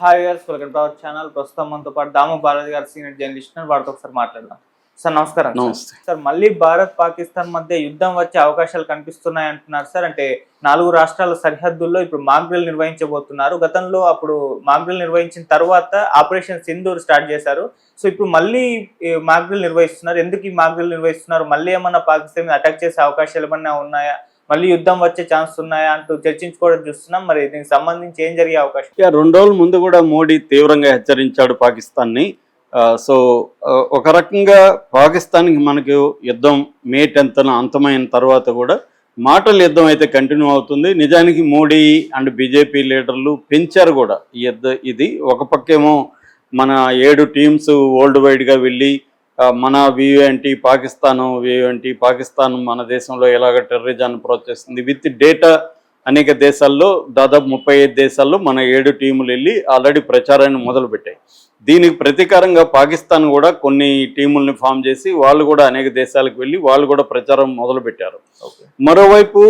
Hi గారు welcome to our channel ప్రస్తుతం మనతో పాటు దాము బాలాజీ గారు సీనియర్ జర్నలిస్ట్. వారితో ఒకసారి మాట్లాడదాం. సార్ నమస్కారం సార్. నమస్తే. సార్ మళ్ళీ భారత్ పాకిస్తాన్ మధ్య యుద్ధం వచ్చే అవకాశాలు కనిపిస్తున్నాయి అంటున్నారు సార్. అంటే నాలుగు రాష్ట్రాల సరిహద్దుల్లో ఇప్పుడు మాగ్రిల్ నిర్వహించబోతున్నారు. గతంలో అప్పుడు మాగ్రిల్ నిర్వహించిన తర్వాత ఆపరేషన్ సింధూర్ స్టార్ట్ చేశారు. సో ఇప్పుడు మళ్ళీ మాగ్రిల్ నిర్వహిస్తున్నారు. ఎందుకు ఈ మాగ్రిల్ నిర్వహిస్తున్నారు? మళ్ళీ ఏమన్నా పాకిస్తాన్ మీద అటాక్ చేసే అవకాశాలు ఏమన్నా ఉన్నాయా? మళ్ళీ యుద్ధం వచ్చే ఛాన్స్ ఉన్నాయా అంటూ చర్చించుకోవడం చూస్తున్నాం. మరి దీనికి సంబంధించి ఏం జరిగే అవకాశం? ఇక రెండు రోజుల ముందు కూడా మోడీ తీవ్రంగా హెచ్చరించాడు పాకిస్తాన్ని. సో ఒక రకంగా పాకిస్తాన్కి మనకు యుద్ధం మే టెన్త్న అంతమైన తర్వాత కూడా మాటల యుద్ధం అయితే కంటిన్యూ అవుతుంది. నిజానికి మోడీ అండ్ బీజేపీ లీడర్లు పెంచారు కూడా ఈ యుద్ధ ఇది. ఒక పక్కేమో మన ఏడు టీమ్స్ వరల్డ్ వైడ్గా వెళ్ళి మన వ్యూ ఏంటి పాకిస్తాన్ వ్యూ ఏంటి పాకిస్తాన్ మన దేశంలో ఎలాగ టెర్రరిజాన్ని ప్రోత్సహిస్తుంది? విత్ డేటా అనేక దేశాల్లో దాదాపు ముప్పై ఐదు దేశాల్లో మన ఏడు టీములు వెళ్ళి ఆల్రెడీ ప్రచారాన్ని మొదలుపెట్టాయి. దీనికి ప్రతీకారంగా పాకిస్తాన్ కూడా కొన్ని టీముల్ని ఫామ్ చేసి వాళ్ళు కూడా అనేక దేశాలకు వెళ్ళి వాళ్ళు కూడా ప్రచారం మొదలుపెట్టారు. మరోవైపు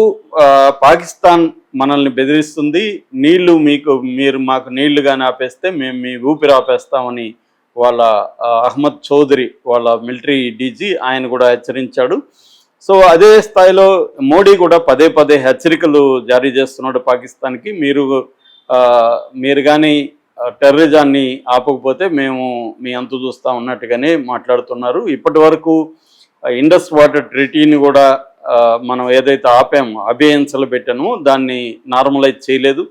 పాకిస్తాన్ మనల్ని బెదిరిస్తుంది నీళ్ళు మీకు మీరు మాకు నీళ్ళు కానీ ఆపేస్తే మేము మీ ఊపిరి ఆపేస్తామని వాళ్ళ అహ్మద్ చౌదరి వాళ్ళ మిలిటరీ డీజీ ఆయన కూడా హెచ్చరించాడు. సో అదే స్థాయిలో మోడీ కూడా పదే పదే హెచ్చరికలు జారీ చేస్తున్నాడు పాకిస్తాన్కి. మీరు మీరు కానీ టెర్రరిజాన్ని ఆపకపోతే మేము మీ అంతు చూస్తా ఉన్నట్టుగానే మాట్లాడుతున్నారు. ఇప్పటి వరకు ఇండస్ వాటర్ ట్రీటీని కూడా మనం ఏదైతే ఆపామో అభియన్సలు పెట్టామో దాన్ని నార్మలైజ్ చేయలేదు.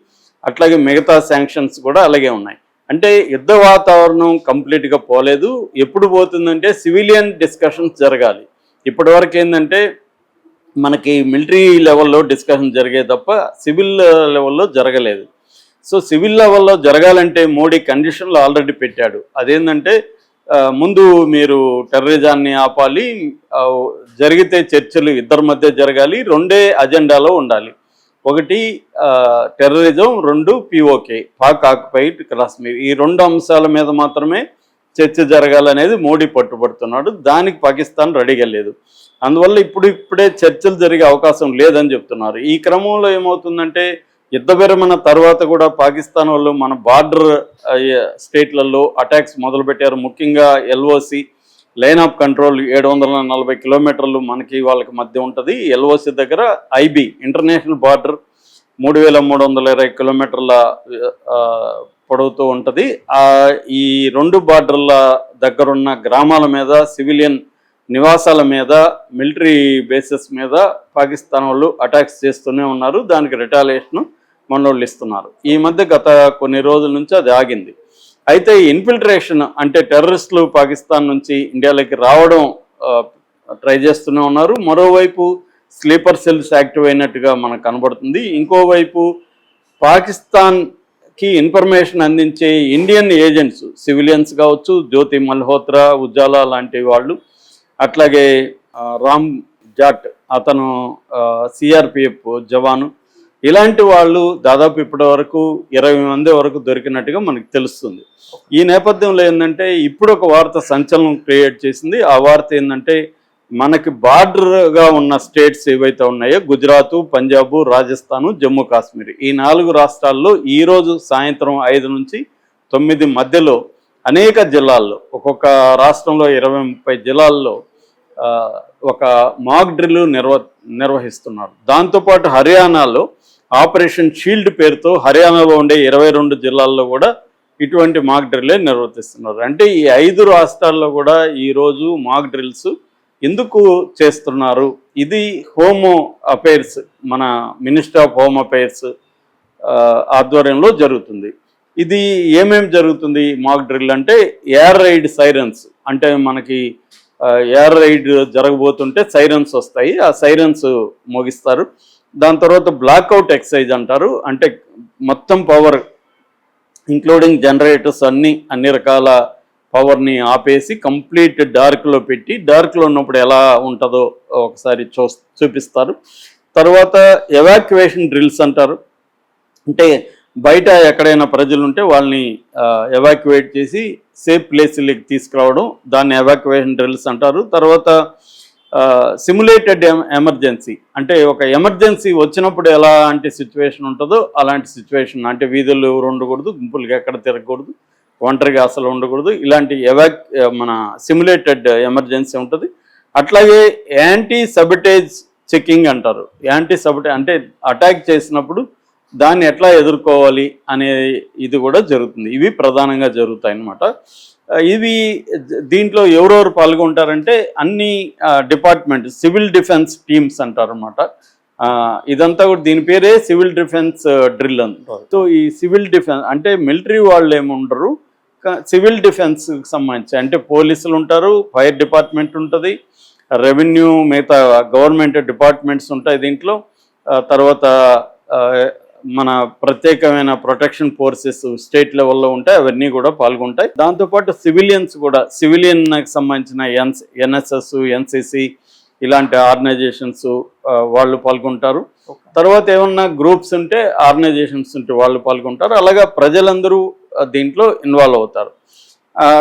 అట్లాగే మిగతా శాంక్షన్స్ కూడా అలాగే ఉన్నాయి. అంటే యుద్ధ వాతావరణం కంప్లీట్గా పోలేదు. ఎప్పుడు పోతుందంటే సివిలియన్ డిస్కషన్స్ జరగాలి. ఇప్పటి వరకు ఏంటంటే మనకి మిలిటరీ లెవెల్లో డిస్కషన్ జరిగే తప్ప సివిల్ లెవెల్లో జరగలేదు. సో సివిల్ లెవెల్లో జరగాలంటే మోడీ కండిషన్లు ఆల్రెడీ పెట్టాడు. అదేంటంటే ముందు మీరు టెర్రరిజాన్ని ఆపాలి జరిగితే చర్చలు ఇద్దరి మధ్య జరగాలి రెండే అజెండాలో ఉండాలి. ఒకటి టెర్రరిజం రెండు పిఓకే పాక్ ఆక్యుపైడ్ కాశ్మీర్. ఈ రెండు అంశాల మీద మాత్రమే చర్చ జరగాలనేది మోడీ పట్టుబడుతున్నాడు. దానికి పాకిస్తాన్ రెడీగా లేదు. అందువల్ల ఇప్పుడు ఇప్పుడే చర్చలు జరిగే అవకాశం లేదని చెప్తున్నారు. ఈ క్రమంలో ఏమవుతుందంటే యుద్ధ విరమణ తర్వాత కూడా పాకిస్తాన్ వాళ్ళు మన బార్డర్ స్టేట్లలో అటాక్స్ మొదలుపెట్టారు. ముఖ్యంగా ఎల్ఓసి లైన్ ఆఫ్ కంట్రోల్ ఏడు వందల నలభై కిలోమీటర్లు మనకి వాళ్ళకి మధ్య ఉంటుంది. ఎల్ఓసి దగ్గర ఐబి ఇంటర్నేషనల్ బార్డర్ మూడు వేల మూడు వందల ఇరవై కిలోమీటర్ల పొడవుతూ ఉంటుంది. ఈ రెండు బార్డర్ల దగ్గరున్న గ్రామాల మీద సివిలియన్ నివాసాల మీద మిలిటరీ బేసెస్ మీద పాకిస్తాన్ వాళ్ళు అటాక్స్ చేస్తూనే ఉన్నారు. దానికి రిటాలియేషన్ మనోళ్ళు ఇస్తున్నారు. ఈ మధ్య గత కొన్ని రోజుల నుంచి అది ఆగింది. అయితే ఇన్ఫిల్ట్రేషన్ అంటే టెర్రరిస్టులు పాకిస్తాన్ నుంచి ఇండియాలోకి రావడం ట్రై చేస్తూనే ఉన్నారు. మరోవైపు స్లీపర్ సెల్స్ యాక్టివ్ అయినట్టుగా మనకు కనబడుతుంది. ఇంకోవైపు పాకిస్తాన్కి ఇన్ఫర్మేషన్ అందించే ఇండియన్ ఏజెంట్స్ సివిలియన్స్ కావచ్చు జ్యోతి మల్హోత్రా ఉజాలా లాంటి వాళ్ళు అట్లాగే రామ్ జాట్ అతను సిఆర్పిఎఫ్ జవాను ఇలాంటి వాళ్ళు దాదాపు ఇప్పటి వరకు ఇరవై మంది వరకు దొరికినట్టుగా మనకు తెలుస్తుంది. ఈ నేపథ్యంలో ఏంటంటే ఇప్పుడు ఒక వార్త సంచలనం క్రియేట్ చేసింది. ఆ వార్త ఏంటంటే మనకి బార్డర్గా ఉన్న స్టేట్స్ ఏవైతే ఉన్నాయో గుజరాత్ పంజాబ్ రాజస్థాన్ జమ్మూ కాశ్మీర్ ఈ నాలుగు రాష్ట్రాల్లో ఈరోజు సాయంత్రం ఐదు నుంచి తొమ్మిది మధ్యలో అనేక జిల్లాల్లో ఒక్కొక్క రాష్ట్రంలో ఇరవై ముప్పై జిల్లాల్లో ఒక మాక్ డ్రిల్ నిర్వ నిర్వహిస్తున్నారు. దాంతోపాటు హర్యానాలో ఆపరేషన్ షీల్డ్ పేరుతో హర్యానాలో ఉండే ఇరవై రెండు జిల్లాల్లో కూడా ఇటువంటి మాక్ డ్రిల్లే నిర్వర్తిస్తున్నారు. అంటే ఈ ఐదు రాష్ట్రాల్లో కూడా ఈరోజు మాక్ డ్రిల్స్ ఎందుకు చేస్తున్నారు? ఇది హోమ్ అఫైర్స్ మన మినిస్టర్ ఆఫ్ హోమ్ అఫైర్స్ ఆధ్వర్యంలో జరుగుతుంది. ఇది ఏమేం జరుగుతుంది మాక్ డ్రిల్ అంటే ఎయిర్ రైడ్ సైరన్స్. అంటే మనకి ఎయిర్ రైడ్ జరగబోతుంటే సైరన్స్ వస్తాయి. ఆ సైరన్స్ మోగిస్తారు. దాని తర్వాత బ్లాక్అవుట్ ఎక్సైజ్ అంటారు. అంటే మొత్తం పవర్ ఇంక్లూడింగ్ జనరేటర్స్ అన్ని అన్ని రకాల పవర్ని ఆపేసి కంప్లీట్ డార్క్లో పెట్టి డార్క్లో ఉన్నప్పుడు ఎలా ఉంటుందో ఒకసారి చూ చూపిస్తారు. తర్వాత ఎవాక్యువేషన్ డ్రిల్స్ అంటారు. అంటే బయట ఎక్కడైనా ప్రజలు ఉంటే వాళ్ళని ఎవాక్యువేట్ చేసి సేఫ్ ప్లేస్లకి తీసుకురావడం దాన్ని ఎవాక్యువేషన్ డ్రిల్స్ అంటారు. తర్వాత సిమ్యులేటెడ్ ఎమర్జెన్సీ అంటే ఒక ఎమర్జెన్సీ వచ్చినప్పుడు ఎలాంటి సిచ్యువేషన్ ఉంటుందో అలాంటి సిచ్యువేషన్ అంటే వీధులు ఎవరు ఉండకూడదు గుంపులుగా ఎక్కడ తిరగకూడదు ఒంటరిగా అసలు ఉండకూడదు. ఇలాంటి ఎవాక్ మన సిమ్యులేటెడ్ ఎమర్జెన్సీ ఉంటుంది. అట్లాగే యాంటీ సబిటేజ్ చెకింగ్ అంటారు. యాంటీ సబిటేజ్ అంటే అటాక్ చేసినప్పుడు దాన్ని ఎట్లా ఎదుర్కోవాలి అనే ఇది కూడా జరుగుతుంది. ఇవి ప్రధానంగా జరుగుతాయి అన్నమాట ఇవి దీంట్లో ఎవరెవరు పాల్గొంటారంటే అన్ని డిపార్ట్మెంట్ సివిల్ డిఫెన్స్ టీమ్స్ అంటారు అనమాట ఇదంతా కూడా దీని పేరే సివిల్ డిఫెన్స్ డ్రిల్ అంటారు సో ఈ సివిల్ డిఫెన్స్ అంటే మిలిటరీ వాళ్ళు ఏముండరు సివిల్ డిఫెన్స్కి సంబంధించి అంటే పోలీసులు ఉంటారు ఫైర్ డిపార్ట్మెంట్ ఉంటుంది రెవెన్యూ మిగతా గవర్నమెంట్ డిపార్ట్మెంట్స్ ఉంటాయి దీంట్లో తర్వాత మన ప్రత్యేకమైన ప్రొటెక్షన్ ఫోర్సెస్ స్టేట్ లెవెల్లో ఉంటాయి అవన్నీ కూడా పాల్గొంటాయి. దాంతోపాటు సివిలియన్స్ కూడా సివిలియన్ సంబంధించిన ఎన్స్ ఎన్ఎస్ఎస్ ఎన్సిసి ఇలాంటి ఆర్గనైజేషన్స్ వాళ్ళు పాల్గొంటారు. తర్వాత ఏమన్నా గ్రూప్స్ ఉంటే ఆర్గనైజేషన్స్ ఉంటే వాళ్ళు పాల్గొంటారు. అలాగా ప్రజలందరూ దీంట్లో ఇన్వాల్వ్ అవుతారు.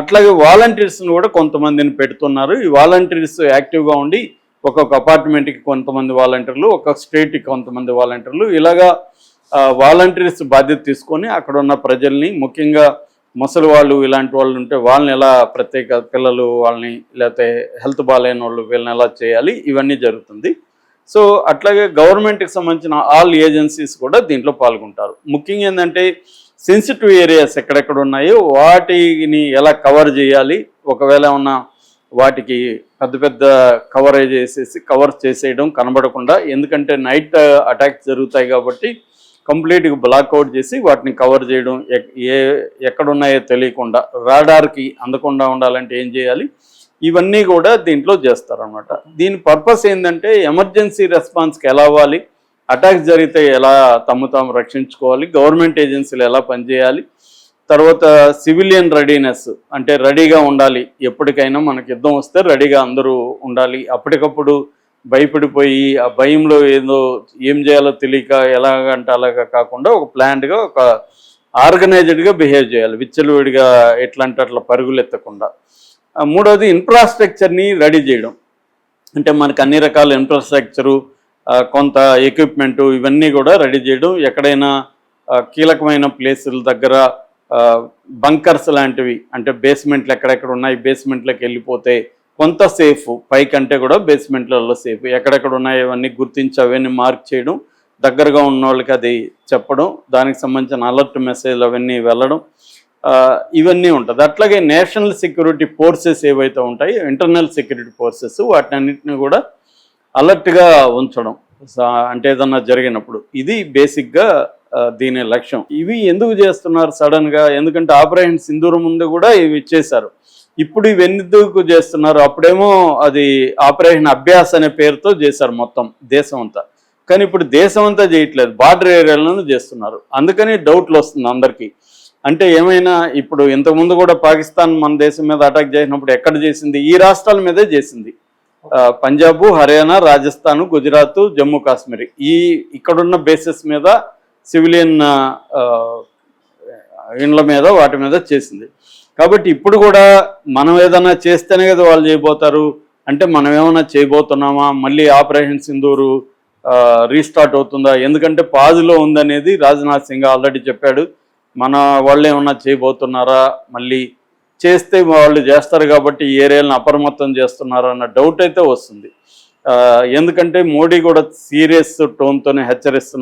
అట్లాగే వాలంటీర్స్ని కూడా కొంతమందిని పెడుతున్నారు. ఈ వాలంటీర్స్ యాక్టివ్గా ఉండి ఒక్కొక్క అపార్ట్మెంట్కి కొంతమంది వాలంటీర్లు ఒక్కొక్క స్టేట్కి కొంతమంది వాలంటీర్లు ఇలాగా వాలంటీర్స్ బాధ్యత తీసుకొని అక్కడ ఉన్న ప్రజల్ని ముఖ్యంగా ముసలి వాళ్ళు ఇలాంటి వాళ్ళు ఉంటే వాళ్ళని ఎలా ప్రత్యేక పిల్లలు వాళ్ళని లేకపోతే హెల్త్ బాగాలేని వాళ్ళు వీళ్ళని ఎలా చేయాలి ఇవన్నీ జరుగుతుంది. సో అట్లాగే గవర్నమెంట్కి సంబంధించిన ఆల్ ఏజెన్సీస్ కూడా దీంట్లో పాల్గొంటారు. ముఖ్యంగా ఏంటంటే సెన్సిటివ్ ఏరియాస్ ఎక్కడెక్కడ ఉన్నాయో వాటిని ఎలా కవర్ చేయాలి ఒకవేళ ఏమన్నా వాటికి పెద్ద పెద్ద కవరేజ్ చేసేసి కవర్ చేసేయడం కనబడకుండా ఎందుకంటే నైట్ అటాక్స్ జరుగుతాయి కాబట్టి కంప్లీట్గా బ్లాక్అవుట్ చేసి వాటిని కవర్ చేయడం ఎక్- ఏ ఎక్కడున్నాయో తెలియకుండా రాడార్కి అందకుండా ఉండాలంటే ఏం చేయాలి? ఇవన్నీ కూడా దీంట్లో చేస్తారనమాట దీని పర్పస్ ఏంటంటే ఎమర్జెన్సీ రెస్పాన్స్కి ఎలా అవ్వాలి? అటాక్ జరిగితే ఎలా తమ్ము తాము రక్షించుకోవాలి? గవర్నమెంట్ ఏజెన్సీలు ఎలా పనిచేయాలి? తర్వాత సివిలియన్ రెడీనెస్ అంటే రెడీగా ఉండాలి. ఎప్పటికైనా మనకి యుద్ధం వస్తే రెడీగా అందరూ ఉండాలి. అప్పటికప్పుడు భయపడిపోయి ఆ భయంలో ఏదో ఏం చేయాలో తెలియక ఎలాగంటే అలాగా కాకుండా ఒక ప్లాన్డ్గా ఒక ఆర్గనైజ్డ్గా బిహేవ్ చేయాలి. విచ్చలవిడిగా ఎట్లా అట్లా పరుగులు ఎత్తకుండా. మూడవది ఇన్ఫ్రాస్ట్రక్చర్ని రెడీ చేయడం. అంటే మనకు అన్ని రకాల ఇన్ఫ్రాస్ట్రక్చరు కొంత ఎక్విప్మెంటు ఇవన్నీ కూడా రెడీ చేయడం. ఎక్కడైనా కీలకమైన ప్లేసుల దగ్గర బంకర్స్ లాంటివి అంటే బేస్మెంట్లు ఎక్కడెక్కడ ఉన్నాయి బేస్మెంట్లోకి వెళ్ళిపోతే కొంత సేఫ్ పైకంటే కూడా బేస్మెంట్లలో సేఫ్. ఎక్కడెక్కడ ఉన్నాయో అవన్నీ గుర్తించి అవన్నీ మార్క్ చేయడం దగ్గరగా ఉన్న వాళ్ళకి అది చెప్పడం దానికి సంబంధించిన అలర్ట్ మెసేజ్లు అవన్నీ వెళ్ళడం ఇవన్నీ ఉంటుంది. అట్లాగే నేషనల్ సెక్యూరిటీ ఫోర్సెస్ ఏవైతే ఉంటాయో ఇంటర్నల్ సెక్యూరిటీ ఫోర్సెస్ వాటినన్నింటిని కూడా అలర్ట్గా ఉంచడం. అంటే ఏదన్నా జరిగినప్పుడు. ఇది బేసిక్గా దీని లక్ష్యం. ఇవి ఎందుకు చేస్తున్నారు సడన్గా ఎందుకంటే ఆపరేషన్ సింధూరం ముందు కూడా ఇవి చేశారు. ఇప్పుడు ఇవెందుకు చేస్తున్నారు? అప్పుడేమో అది ఆపరేషన్ అభ్యాస్ అనే పేరుతో చేశారు మొత్తం దేశం అంతా. కానీ ఇప్పుడు దేశం అంతా చేయట్లేదు. బార్డర్ ఏరియాలను చేస్తున్నారు. అందుకని డౌట్లు వస్తుంది అందరికీ. అంటే ఏమైనా ఇప్పుడు ఇంతకుముందు కూడా పాకిస్తాన్ మన దేశం మీద అటాక్ చేసినప్పుడు ఎక్కడ చేసింది? ఈ రాష్ట్రాల మీదే చేసింది. పంజాబ్ హర్యానా రాజస్థాన్ గుజరాత్ జమ్మూ కాశ్మీర్. ఈ ఇక్కడున్న బేసెస్ మీద సివిలియన్ ఇండ్ల మీద వాటి మీద చేసింది. కాబట్టి ఇప్పుడు కూడా మనం ఏదైనా చేస్తేనే కదా వాళ్ళు చేయబోతారు. అంటే మనం ఏమైనా చేయబోతున్నామా? మళ్ళీ ఆపరేషన్ సింధూరు రీస్టార్ట్ అవుతుందా? ఎందుకంటే పాజులో ఉందనేది రాజ్నాథ్ సింగ్ ఆల్రెడీ చెప్పాడు. మన వాళ్ళు ఏమన్నా చేయబోతున్నారా? మళ్ళీ చేస్తే వాళ్ళు చేస్తారు కాబట్టి ఏరియాలను అప్రమత్తం చేస్తున్నారా అన్న డౌట్ అయితే వస్తుంది. ఎందుకంటే మోడీ కూడా సీరియస్ టోన్తోనే హెచ్చరిస్తున్నారు.